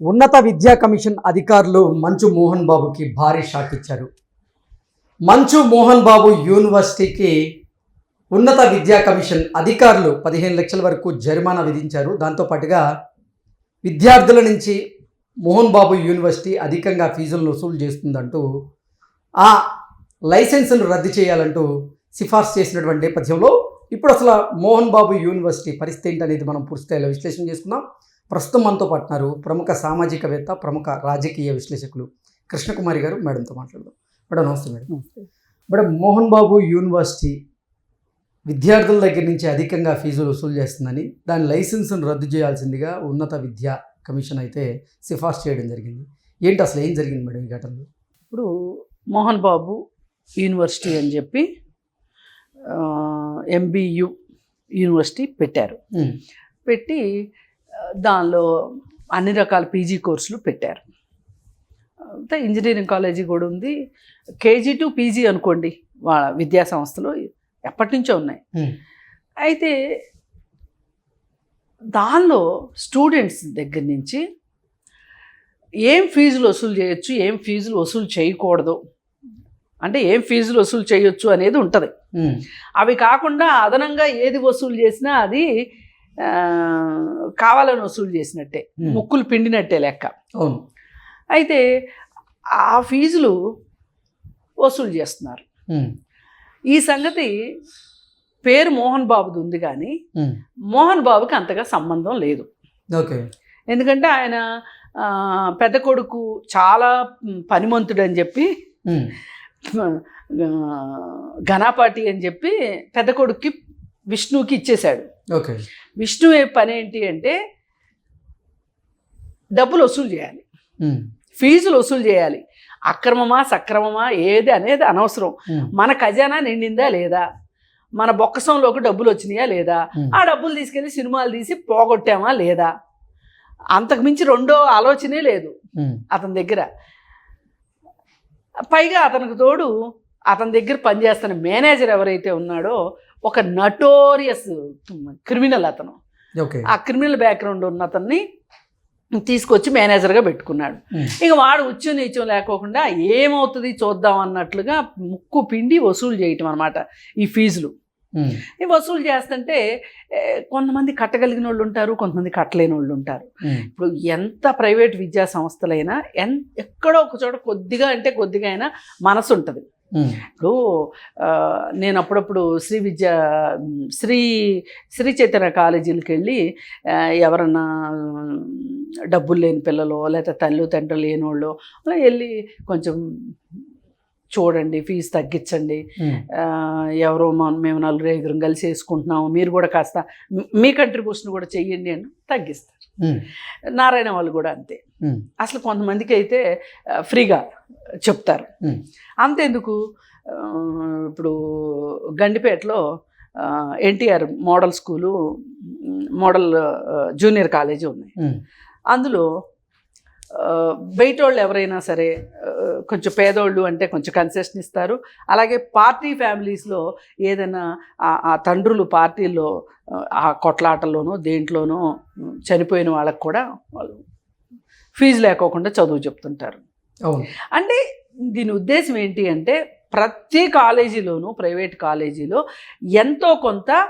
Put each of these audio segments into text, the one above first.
ఉన్నత విద్యా కమిషన్ అధికారులు మంచు మోహన్ బాబుకి భారీ షాక్ ఇచ్చారు. మంచు మోహన్ బాబు యూనివర్సిటీకి ఉన్నత విద్యా కమిషన్ అధికారులు పదిహేను లక్షల వరకు జరిమానా విధించారు. దాంతోపాటుగా విద్యార్థుల నుంచి మోహన్ బాబు యూనివర్సిటీ అధికంగా ఫీజులను వసూలు చేస్తుందంటూ ఆ లైసెన్స్ను రద్దు చేయాలంటూ సిఫార్సు చేసినటువంటి నేపథ్యంలో ఇప్పుడు అసలు మోహన్ బాబు యూనివర్సిటీ పరిస్థితి ఏంటనేది మనం పూర్తిస్థాయిలో విశ్లేషణ చేసుకుందాం. ప్రస్తుతం మనతో పాటున్నారు ప్రముఖ సామాజికవేత్త ప్రముఖ రాజకీయ విశ్లేషకులు కృష్ణకుమారి గారు. మేడంతో మాట్లాడదాం. మేడం నమస్తే madam. Madam Mohan Babu university విద్యార్థుల దగ్గర నుంచి అధికంగా ఫీజులు వసూలు చేస్తుందని దాని లైసెన్స్ను రద్దు చేయాల్సిందిగా ఉన్నత విద్యా కమిషన్ అయితే సిఫార్సు చేయడం జరిగింది. ఏంటి అసలు ఏం జరిగింది మేడం ఈ ఘటనలో? ఇప్పుడు మోహన్ బాబు యూనివర్సిటీ అని చెప్పి ఎంబీయు యూనివర్సిటీ పెట్టారు. పెట్టి దానిలో అన్ని రకాల పీజీ కోర్సులు పెట్టారు. అంతా ఇంజనీరింగ్ కాలేజీ కూడా ఉంది. కేజీ టు పీజీ అనుకోండి వాళ్ళ విద్యా సంస్థలు ఎప్పటి నుంచో ఉన్నాయి. అయితే దానిలో స్టూడెంట్స్ దగ్గర నుంచి ఏం ఫీజులు వసూలు చేయొచ్చు ఏం ఫీజులు వసూలు చేయకూడదు అంటే ఏం ఫీజులు వసూలు చేయొచ్చు అనేది ఉంటుంది. అవి కాకుండా అదనంగా ఏది వసూలు చేసినా అది కావాలని వసూలు చేసినట్టే. ముక్కులు పిండినట్టే లెక్క. అవును. అయితే ఆ ఫీజులు వసూలు చేస్తున్నారు. ఈ సంగతి పేరు మోహన్ బాబుది ఉంది కానీ మోహన్ బాబుకి అంతగా సంబంధం లేదు. ఓకే. ఎందుకంటే ఆయన పెద్ద కొడుకు చాలా పనిమంతుడు అని చెప్పి ఘనాపాటి అని చెప్పి పెద్ద కొడుక్కి విష్ణువుకి ఇచ్చేశాడు. ఓకే. విష్ణు ఏ పని ఏంటి అంటే డబ్బులు వసూలు చేయాలి. ఫీజులు వసూలు చేయాలి. అక్రమమా సక్రమమా ఏది అనేది అనవసరం. మన ఖజానా నిండిందా లేదా? మన బొక్కసంలోకి డబ్బులు వచ్చినాయా లేదా? ఆ డబ్బులు తీసుకెళ్ళి సినిమాలు తీసి పోగొట్టామా లేదా? అంతకు మించి రెండో ఆలోచనే లేదు అతని దగ్గర. పైగా అతనికి తోడు అతని దగ్గర పనిచేస్తున్న మేనేజర్ ఎవరైతే ఉన్నాడో ఒక నటోరియస్ క్రిమినల్ అతను. ఆ క్రిమినల్ బ్యాక్గ్రౌండ్ ఉన్న అతన్ని తీసుకొచ్చి మేనేజర్గా పెట్టుకున్నాడు. ఉమ్, ఇక వాడు ఉచ్చు నీచం లేకోకుండా ఏమవుతుంది చూద్దాం అన్నట్లుగా ముక్కు పిండి వసూలు చేయటం అనమాట ఈ ఫీజులు. ఉమ్, ఈ వసూలు చేస్తుంటే కొంతమంది కట్టగలిగిన వాళ్ళు ఉంటారు కొంతమంది కట్టలేని వాళ్ళు ఉంటారు. ఉమ్, ఇప్పుడు ఎంత ప్రైవేట్ విద్యా సంస్థలైనా ఎన్ ఎక్కడో ఒక చోట కొద్దిగా అంటే కొద్దిగా అయినా మనసు ఉంటుంది. ఇప్పుడు నేను అప్పుడప్పుడు శ్రీ విద్య శ్రీ శ్రీ చైతన్య కాలేజీలకు వెళ్ళి ఎవరన్నా డబ్బులు లేని పిల్లలు లేకపోతే తల్లి తండ్రులు లేని వాళ్ళు అలా వెళ్ళి కొంచెం చూడండి ఫీజు తగ్గించండి. ఎవరో మన- మేము నలుగురు ఐదుగురం కలిసి వేసుకుంటున్నాము మీరు కూడా కాస్త మీ- కంట్రిబ్యూషన్ కూడా చెయ్యండి అని తగ్గిస్తారు. నారాయణ వాళ్ళు కూడా అంతే. అసలు కొంతమందికి అయితే ఫ్రీగా చెప్తారు. అంతెందుకు? ఇప్పుడు గండిపేటలో NTR model school model junior college ఉన్నాయి. అందులో బయట వాళ్ళు ఎవరైనా సరే కొంచెం పేదోళ్ళు అంటే కొంచెం కన్సెషన్ ఇస్తారు. అలాగే పార్టీ ఫ్యామిలీస్లో ఏదైనా ఆ- తండ్రులు పార్టీల్లో ఆ, కొట్లాటల్లోనో దేంట్లోనో చనిపోయిన వాళ్ళకు కూడా వాళ్ళు ఫీజు లేకోకుండా చదువు చెప్తుంటారు. అంటే దీని ఉద్దేశం ఏంటి అంటే ప్రతి కాలేజీలోనూ ప్రైవేట్ కాలేజీలో ఎంతో కొంత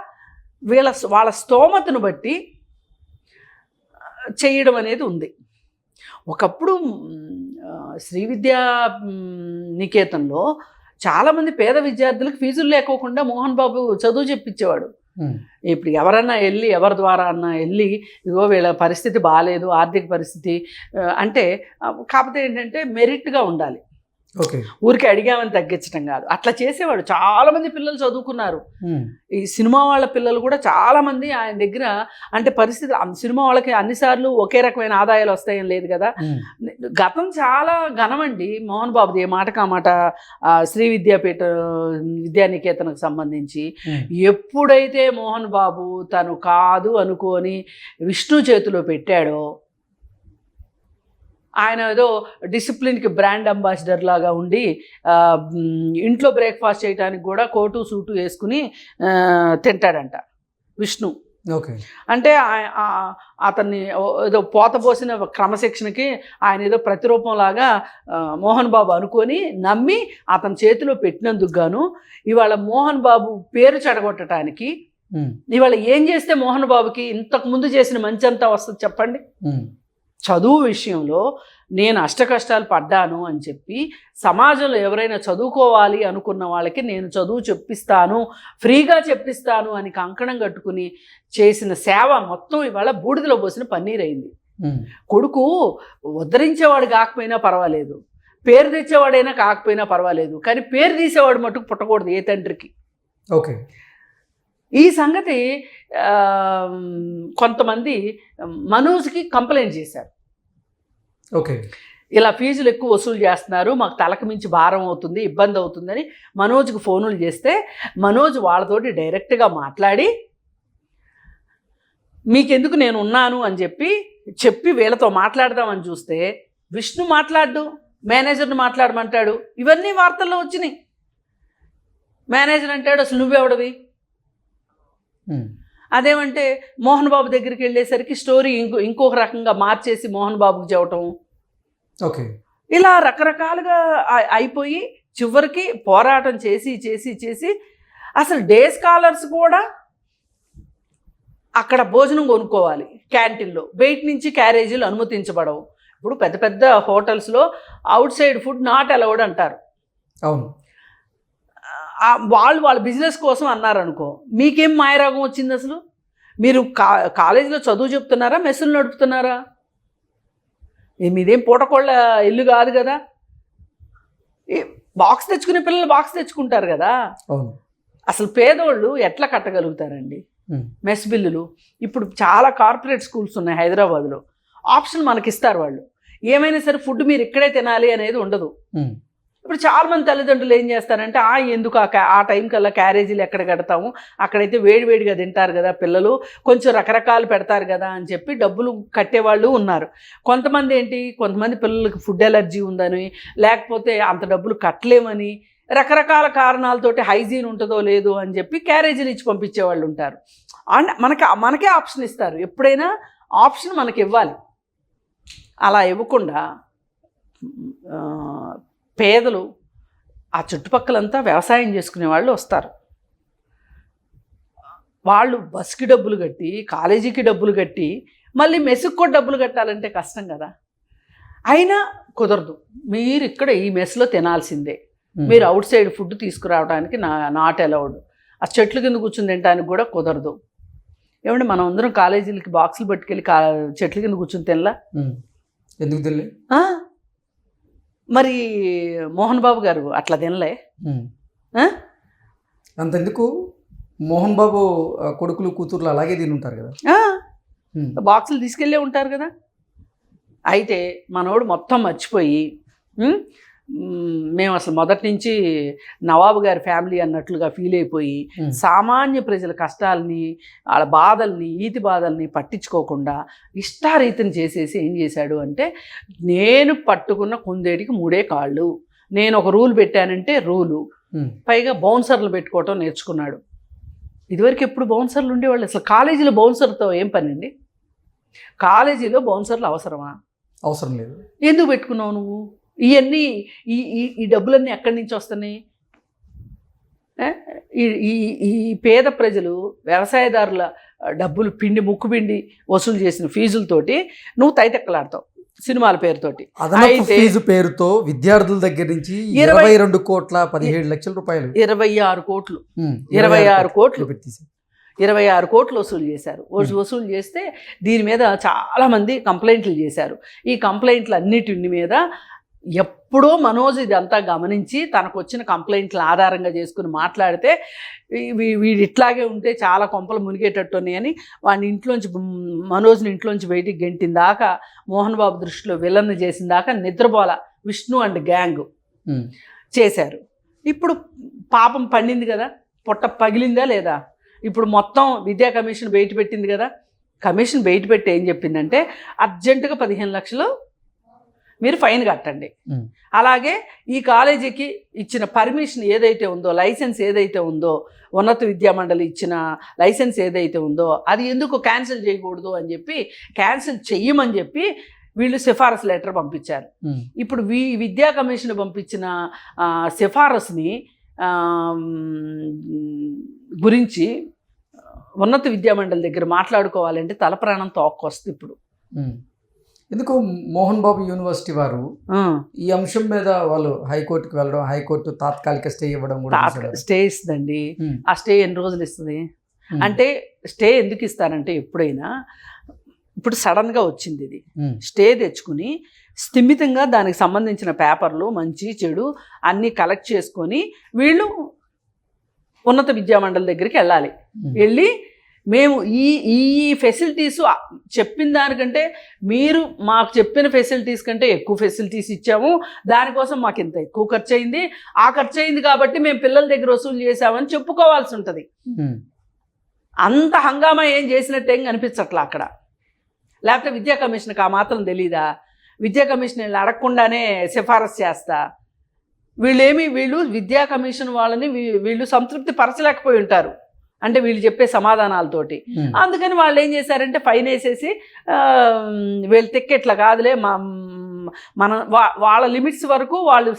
వీళ్ళ వాళ్ళ స్తోమతను బట్టి చేయడం అనేది ఉంది. ఒకప్పుడు శ్రీ విద్యా నికేతన్లో చాలామంది పేద విద్యార్థులకు ఫీజులు లేకోకుండా మోహన్ బాబు చదువు చెప్పించేవాడు. ఇప్పుడు ఎవరన్నా వెళ్ళి ఎవరి ద్వారా అన్నా వెళ్ళి ఇగో వీళ్ళ పరిస్థితి బాగాలేదు ఆర్థిక పరిస్థితి అంటే కాకపోతే ఏంటంటే మెరిట్గా ఉండాలి. ఊరికి అడిగామని తగ్గించడం కాదు. అట్లా చేసేవాడు. చాలా మంది పిల్లలు చదువుకున్నారు. ఈ సినిమా వాళ్ళ పిల్లలు కూడా చాలా మంది ఆయన దగ్గర అంటే పరిస్థితి సినిమా వాళ్ళకి అన్నిసార్లు ఒకే రకమైన ఆదాయాలు వస్తాయని లేదు కదా. గతం చాలా ఘనమండి. మోహన్ బాబుది ఏ మాట కామాట శ్రీ విద్యాపీఠ విద్యానికేతనకు సంబంధించి. ఎప్పుడైతే మోహన్ బాబు తను కాదు అనుకొని విష్ణు చేతిలో పెట్టాడో ఆయన ఏదో డిసిప్లిన్కి బ్రాండ్ అంబాసిడర్ లాగా ఉండి ఇంట్లో బ్రేక్ఫాస్ట్ చేయడానికి కూడా కోటు సూటు వేసుకుని తింటాడంట విష్ణు. ఓకే. అంటే అతన్ని ఏదో పోత పోసిన క్రమశిక్షణకి ఆయన ఏదో ప్రతిరూపంలాగా మోహన్ బాబు అనుకొని నమ్మి అతని చేతిలో పెట్టినందుకు గాను ఇవాళ మోహన్ బాబు పేరు చెడగొట్టడానికి ఇవాళ ఏం చేస్తే మోహన్ బాబుకి ఇంతకు ముందు చేసిన మంచి అంతా వస్తుంది చెప్పండి? చదువు విషయంలో నేను అష్ట కష్టాలు పడ్డాను అని చెప్పి సమాజంలో ఎవరైనా చదువుకోవాలి అనుకున్న వాళ్ళకి నేను చదువు చెప్పిస్తాను ఫ్రీగా చెప్పిస్తాను అని కంకణం కట్టుకుని చేసిన సేవ మొత్తం ఇవాళ బూడిదలో పోసిన పన్నీర్ అయింది. కొడుకు ఉద్ధరించేవాడు కాకపోయినా పర్వాలేదు పేరు తెచ్చేవాడైనా కాకపోయినా పర్వాలేదు కానీ పేరు తీసేవాడు మటుకు పుట్టకూడదు ఏ తండ్రికి. ఓకే. ఈ సంగతి కొంతమంది మనోజ్కి కంప్లైంట్ చేశారు. ఓకే. ఇలా ఫీజులు ఎక్కువ వసూలు చేస్తున్నారు మాకు తలకు మించి భారం అవుతుంది ఇబ్బంది అవుతుందని మనోజ్కి ఫోనులు చేస్తే మనోజ్ వాళ్ళతోటి డైరెక్ట్గా మాట్లాడి మీకెందుకు నేను ఉన్నాను అని చెప్పి చెప్పి వీళ్ళతో మాట్లాడదామని చూస్తే విష్ణు మాట్లాడు మేనేజర్ని మాట్లాడమంటాడు. ఇవన్నీ వార్తల్లో వచ్చినాయి. మేనేజర్ అంటాడు అసలు నువ్వెవడవి? అదేమంటే మోహన్ బాబు దగ్గరికి వెళ్ళేసరికి స్టోరీ ఇంకో ఇంకొక రకంగా మార్చేసి మోహన్ బాబుకి చెప్పటం. ఓకే ఇలా రకరకాలుగా అయిపోయి చివరికి పోరాటం చేసి చేసి చేసి అసలు డే స్కాలర్స్ కూడా అక్కడ భోజనం కొనుక్కోవాలి క్యాంటీన్లో. బయట నుంచి క్యారేజీలు అనుమతించబడవు. ఇప్పుడు పెద్ద పెద్ద హోటల్స్లో outside food not allowed అంటారు. అవును. వాళ్ళు వాళ్ళ బిజినెస్ కోసం అన్నారనుకో మీకేం మాయరాగం వచ్చింది అసలు? మీరు కా కాలేజీలో చదువు చెప్తున్నారా మెస్సులు నడుపుతున్నారా? మీదేం పూటకోళ్ళ ఇల్లు కాదు కదా. ఏ బాక్స్ తెచ్చుకునే పిల్లలు బాక్స్ తెచ్చుకుంటారు కదా. అసలు పేదోళ్ళు ఎట్లా కట్టగలుగుతారండి? మెస్ బిల్లులు. ఇప్పుడు చాలా కార్పొరేట్ స్కూల్స్ ఉన్నాయి హైదరాబాద్లో. ఆప్షన్ మనకి ఇస్తారు వాళ్ళు. ఏమైనా సరే ఫుడ్ మీరు ఇక్కడే తినాలి అనేది ఉండదు. ఇప్పుడు చాలామంది తల్లిదండ్రులు ఏం చేస్తారంటే ఆ ఎందుకు ఆ క్యా- ఆ టైం కల్లా క్యారేజీలు ఎక్కడ కడతాము? అక్కడైతే వేడివేడిగా తింటారు కదా పిల్లలు కొంచెం రకరకాలు పెడతారు కదా అని చెప్పి డబ్బులు కట్టేవాళ్ళు ఉన్నారు. కొంతమంది ఏంటి కొంతమంది పిల్లలకి ఫుడ్ ఎలర్జీ ఉందని లేకపోతే అంత డబ్బులు కట్టలేమని రకరకాల కారణాలతోటి హైజీన్ ఉంటుందో లేదో అని చెప్పి క్యారేజీలు ఇచ్చి పంపించే వాళ్ళు ఉంటారు. అండ్ మనకి మనకే ఆప్షన్ ఇస్తారు. ఎప్పుడైనా ఆప్షన్ మనకి ఇవ్వాలి. అలా ఇవ్వకుండా పేదలు ఆ చుట్టుపక్కలంతా వ్యవసాయం చేసుకునే వాళ్ళు వస్తారు. వాళ్ళు బస్కి డబ్బులు కట్టి కాలేజీకి డబ్బులు కట్టి మళ్ళీ మెస్సుకు కూడా డబ్బులు కట్టాలంటే కష్టం కదా. అయినా కుదరదు. మీరు ఇక్కడ ఈ మెస్లో తినాల్సిందే. మీరు అవుట్ సైడ్ ఫుడ్ తీసుకురావడానికి నా నాట్ అలౌడ్. ఆ చెట్ల కింద కూర్చుని తినడానికి కూడా కుదరదు. ఏమంటే మనం అందరం కాలేజీలకి బాక్సులు పట్టుకెళ్ళి చెట్ల కింద కూర్చుని తినలా. ఎందుకు ఆ? మరి మోహన్ బాబు గారు అట్లా తినలే? అంతెందుకు? మోహన్ బాబు కొడుకులు కూతుర్లు అలాగే తిని ఉంటారు కదా బాక్సులు తీసుకెళ్ళే ఉంటారు కదా. అయితే మనోడు మొత్తం మర్చిపోయి మేము. అసలు మొదటి నుంచి నవాబు గారి ఫ్యామిలీ అన్నట్లుగా ఫీల్ అయిపోయి సామాన్య ప్రజల కష్టాలని వాళ్ళ బాధల్ని ఈతి బాధల్ని పట్టించుకోకుండా ఇష్టారీతిని చేసేసి ఏం చేశాడు అంటే నేను పట్టుకున్న కుందేటికి మూడే కాళ్ళు. నేను ఒక రూల్ పెట్టానంటే రూలు. పైగా బౌన్సర్లు పెట్టుకోవటం నేర్చుకున్నాడు. ఇదివరకు ఎప్పుడు బౌన్సర్లు ఉండేవాళ్ళు? అసలు కాలేజీలో బౌన్సర్తో ఏం పని అండి కాలేజీలో బౌన్సర్లు అవసరమా? అవసరం లేదు. ఎందుకు పెట్టుకున్నావు నువ్వు? ఇవన్నీ ఈ ఈ ఈ డబ్బులన్నీ ఎక్కడి నుంచి వస్తున్నాయి? ఈ ఈ పేద ప్రజలు వ్యవసాయదారుల డబ్బులు పిండి ముక్కు పిండి వసూలు చేసిన ఫీజులతోటి నువ్వు తైతెక్కలాడతావు సినిమాల పేరుతోటి. ఫీజు పేరుతో విద్యార్థుల దగ్గర నుంచి ఇరవై- రెండు కోట్ల పదిహేడు లక్షల రూపాయలు. ఇరవై ఆరు కోట్లు. ఇరవై ఆరు కోట్లు. ఇరవై ఆరు కోట్లు వసూలు చేశారు. వసూ- వసూలు చేస్తే దీని మీద చాలామంది కంప్లైంట్లు చేశారు. ఈ కంప్లైంట్లు అన్నిటి మీద ఎప్పుడో మనోజ్ ఇదంతా గమనించి తనకు వచ్చిన కంప్లైంట్లు ఆధారంగా చేసుకుని మాట్లాడితే వీడు ఇట్లాగే ఉంటే చాలా కొంపలు మునిగేటట్టు ఉన్నాయని వాడిని ఇంట్లోంచి మనోజ్ని ఇంట్లోంచి బయటికి గెంటిన దాకా మోహన్ బాబు దృష్టిలో విలన్ చేసిన దాకా నిద్రపోల విష్ణు అండ్ గ్యాంగ్ చేశారు. ఇప్పుడు పాపం పండింది కదా పొట్ట పగిలిందా లేదా? ఇప్పుడు మొత్తం విద్యా కమిషన్ బయట పెట్టింది కదా కమిషన్ బయట పెట్టి ఏం చెప్పిందంటే అర్జెంటుగా పదిహేను లక్షలు మీరు ఫైన్ కట్టండి. అలాగే ఈ కాలేజీకి ఇచ్చిన పర్మిషన్ ఏదైతే ఉందో లైసెన్స్ ఏదైతే ఉందో ఉన్నత విద్యా మండలి ఇచ్చిన లైసెన్స్ ఏదైతే ఉందో అది ఎందుకు క్యాన్సిల్ చేయకూడదు అని చెప్పి క్యాన్సిల్ చెయ్యమని చెప్పి వీళ్ళు సిఫారసు లెటర్ పంపించారు. ఇప్పుడు వి విద్యా కమిషన్ పంపించిన సిఫారసుని గురించి ఉన్నత విద్యా మండలి దగ్గర మాట్లాడుకోవాలంటే తల ప్రాణం తోక్కొస్తుంది ఇప్పుడు. ఎందుకు మోహన్ బాబు యూనివర్సిటీ వారు ఈ అంశం మీద వాళ్ళు హైకోర్టుకి వెళ్ళడం హైకోర్టు తాత్కాలిక స్టే ఇవ్వడం కూడా. స్టే ఇస్తుందండి. ఆ స్టే ఎన్ని రోజులు ఇస్తుంది. అంటే స్టే ఎందుకు ఇస్తారంటే ఎప్పుడైనా ఇప్పుడు సడన్గా వచ్చింది ఇది. స్టే తెచ్చుకుని స్థిమితంగా దానికి సంబంధించిన పేపర్లు మంచి చెడు అన్నీ కలెక్ట్ చేసుకొని వీళ్ళు ఉన్నత విద్యా మండలి దగ్గరికి వెళ్ళాలి. వెళ్ళి మేము ఈ ఈ ఫెసిలిటీస్ చెప్పిన దానికంటే మీరు మాకు చెప్పిన ఫెసిలిటీస్ కంటే ఎక్కువ ఫెసిలిటీస్ ఇచ్చాము. దానికోసం మాకు ఇంత ఎక్కువ ఖర్చు అయింది ఆ ఖర్చు అయింది కాబట్టి మేము పిల్లల దగ్గర వసూలు చేసామని చెప్పుకోవాల్సి ఉంటుంది. అంత హంగామా ఏం చేసినట్టు ఏం కనిపించట్లా అక్కడ. లేకపోతే విద్యా కమిషన్కి ఆ మాత్రం తెలీదా? విద్యా కమిషన్ వీళ్ళని అడగకుండానే సిఫారసు చేస్తా. వీళ్ళేమి వీళ్ళు విద్యా కమిషన్ వాళ్ళని వీళ్ళు సంతృప్తి పరచలేకపోయి ఉంటారు. అంటే వీళ్ళు చెప్పే సమాధానాలతోటి. అందుకని వాళ్ళు ఏం చేశారంటే ఫైన్ వేసేసి వీళ్ళు తిక్కెట్లా కాదులే మా మన వాళ్ళ లిమిట్స్ వరకు వాళ్ళు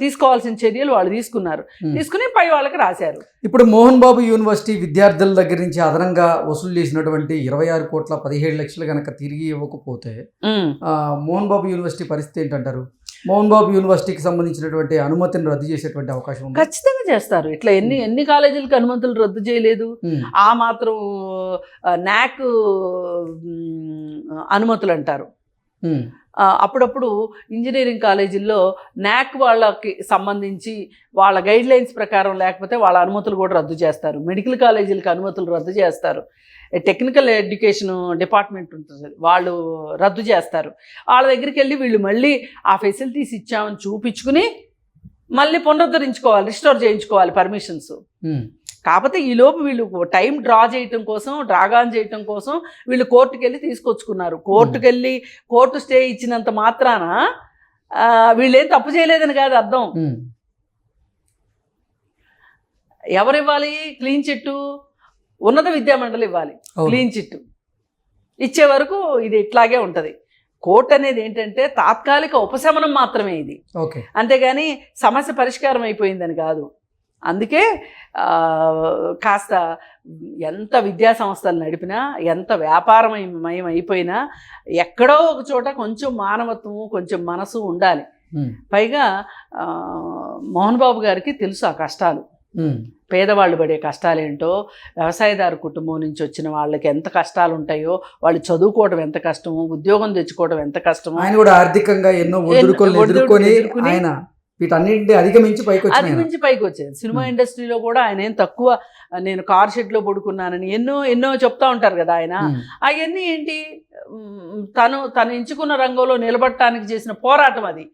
తీసుకోవాల్సిన చర్యలు వాళ్ళు తీసుకున్నారు. తీసుకుని పై వాళ్ళకి రాశారు. ఇప్పుడు మోహన్ బాబు యూనివర్సిటీ విద్యార్థుల దగ్గర నుంచి అదనంగా వసూలు చేసినటువంటి ఇరవై ఆరు కోట్ల పదిహేడు లక్షలు కనుక తిరిగి ఇవ్వకపోతే మోహన్ బాబు యూనివర్సిటీ పరిస్థితి ఏంటంటారు? మోహన్ బాబు యూనివర్సిటీకి సంబంధించినటువంటి అనుమతిని రద్దు చేసేటువంటి అవకాశం ఉంది. ఖచ్చితంగా చేస్తారు. ఇట్లా ఎన్ని ఎన్ని కాలేజీలకు అనుమతులు రద్దు చేయలేదు. ఆ మాత్రం నాక్ అనుమతులు అంటారు. ఆ, అప్పుడప్పుడు ఇంజనీరింగ్ కాలేజీల్లో నాక్ వాళ్ళకి సంబంధించి వాళ్ళ గైడ్ లైన్స్ ప్రకారం లేకపోతే వాళ్ళ అనుమతులు కూడా రద్దు చేస్తారు. మెడికల్ కాలేజీలకు అనుమతులు రద్దు చేస్తారు. టెక్నికల్ ఎడ్యుకేషన్ డిపార్ట్మెంట్ ఉంటుంది వాళ్ళు రద్దు చేస్తారు. వాళ్ళ దగ్గరికి వెళ్ళి వీళ్ళు మళ్ళీ ఆ ఫెసిలిటీస్ ఇచ్చామని చూపించుకుని మళ్ళీ పునరుద్ధరించుకోవాలి రిస్టోర్ చేయించుకోవాలి పర్మిషన్స్ కాకపోతే ఈ లోపు వీళ్ళు టైం డ్రా చేయటం కోసం డ్రాగాన్ చేయటం కోసం వీళ్ళు కోర్టుకు వెళ్ళి తీసుకొచ్చుకున్నారు. కోర్టుకు వెళ్ళి కోర్టు స్టే ఇచ్చినంత మాత్రాన వీళ్ళేం తప్పు చేయలేదని కాదు అర్థం. ఎవరు ఇవ్వాలి క్లీన్ చిట్టు ఉన్నత విద్యా మండలి ఇవ్వాలి. Clean chit. ఇచ్చే వరకు ఇది ఇట్లాగే ఉంటుంది. కోర్టు అనేది ఏంటంటే తాత్కాలిక ఉపశమనం మాత్రమే ఇది. ఓకే. అంతేగాని సమస్య పరిష్కారం అయిపోయిందని కాదు. అందుకే కాస్త ఎంత విద్యా సంస్థలు నడిపినా ఎంత వ్యాపారమయం అయిపోయినా ఎక్కడో ఒక చోట కొంచెం మానవత్వము కొంచెం మనసు ఉండాలి. పైగా మోహన్ బాబు గారికి తెలుసు ఆ కష్టాలు. పేదవాళ్ళు పడే కష్టాలేంటో వ్యవసాయదారు కుటుంబం నుంచి వచ్చిన వాళ్ళకి ఎంత కష్టాలు ఉంటాయో వాళ్ళు చదువుకోవడం ఎంత కష్టమో ఉద్యోగం తెచ్చుకోవడం ఎంత కష్టమో ఆయన కూడా ఆర్థికంగా ఎన్నో ఎదుర్కొని ఆయన అధిగమించి పైకి. నుంచి పైకి వచ్చేది సినిమా. ఇండస్ట్రీలో కూడా ఆయన ఏం తక్కువ నేను కార్ షెడ్లో పడుకున్నానని ఎన్నో ఎన్నో చెప్తా ఉంటారు కదా ఆయన. అవన్నీ ఏంటి తను తను ఎంచుకున్న రంగంలో నిలబడటానికి చేసిన పోరాటం అది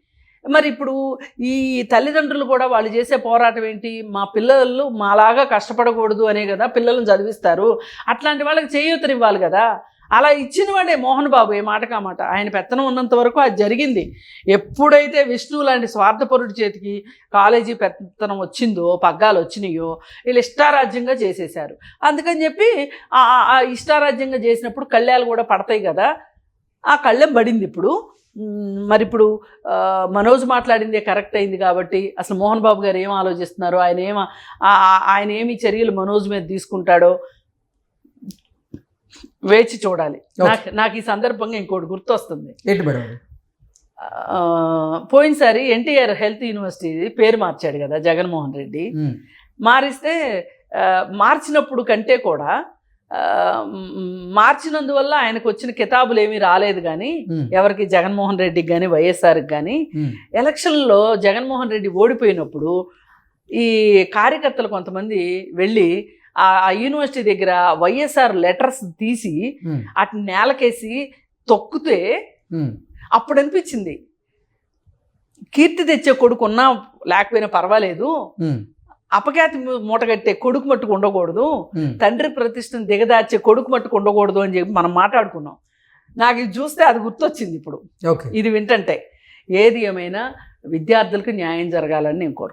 మరి ఇప్పుడు ఈ తల్లిదండ్రులు కూడా వాళ్ళు చేసే పోరాటం ఏంటి? మా పిల్లలు మాలాగా కష్టపడకూడదు అనే కదా పిల్లలను చదివిస్తారు. అట్లాంటి వాళ్ళకి చేయూతనివ్వాలి కదా. అలా ఇచ్చిన వాడే మోహన్ బాబు ఏ మాట? కామాట ఆయన పెత్తనం ఉన్నంత వరకు అది జరిగింది. ఎప్పుడైతే విష్ణు లాంటి స్వార్థపరుడి చేతికి కాలేజీ పెత్తనం వచ్చిందో పగ్గాలు వచ్చినాయో వీళ్ళు ఇష్టారాజ్యంగా చేసేశారు. అందుకని చెప్పి ఆ- ఇష్టారాజ్యంగా చేసినప్పుడు కళ్యాలు కూడా పడతాయి కదా. ఆ కళ్ళెం పడింది ఇప్పుడు. మరి ఇప్పుడు మనోజ్ మాట్లాడిందే కరెక్ట్ అయింది కాబట్టి అసలు మోహన్ బాబు గారు ఏం ఆలోచిస్తున్నారు? ఆయన ఏమ ఆయన ఏమి చర్యలు మనోజ్ మీద తీసుకుంటాడో వేచి చూడాలి. నాకు నాకు ఈ సందర్భంగా ఇంకోటి గుర్తొస్తుంది. పోయినసారి ఎన్టీఆర్ హెల్త్ యూనివర్సిటీ పేరు మార్చాడు కదా జగన్మోహన్ రెడ్డి. మారిస్తే మార్చినప్పుడు కంటే కూడా మార్చినందువల్ల ఆయనకు వచ్చిన కితాబులు ఏమీ రాలేదు కానీ. ఎవరికి జగన్మోహన్ రెడ్డికి కానీ వైఎస్ఆర్కి కానీ. ఎలక్షన్లో జగన్మోహన్ రెడ్డి ఓడిపోయినప్పుడు ఈ కార్యకర్తలు కొంతమంది వెళ్ళి ఆ యూనివర్సిటీ దగ్గర వైఎస్ఆర్ లెటర్స్ తీసి. అటు నేలకేసి తొక్కితే. అప్పుడు అనిపించింది కీర్తి తెచ్చే కొడుకు ఉన్నా లేకపోయినా పర్వాలేదు. అపఖ్యాతి మూటగట్టే కొడుకు మట్టుకు ఉండకూడదు. తండ్రి ప్రతిష్టను దిగదార్చే కొడుకు మట్టుకు ఉండకూడదు అని చెప్పి మనం మాట్లాడుకున్నాం. నాకు ఇది చూస్తే అది గుర్తొచ్చింది ఇప్పుడు. ఓకే. ఇది వింటంటే ఏది ఏమైనా విద్యార్థులకు న్యాయం జరగాలని నేను కోరుకుంటున్నాను.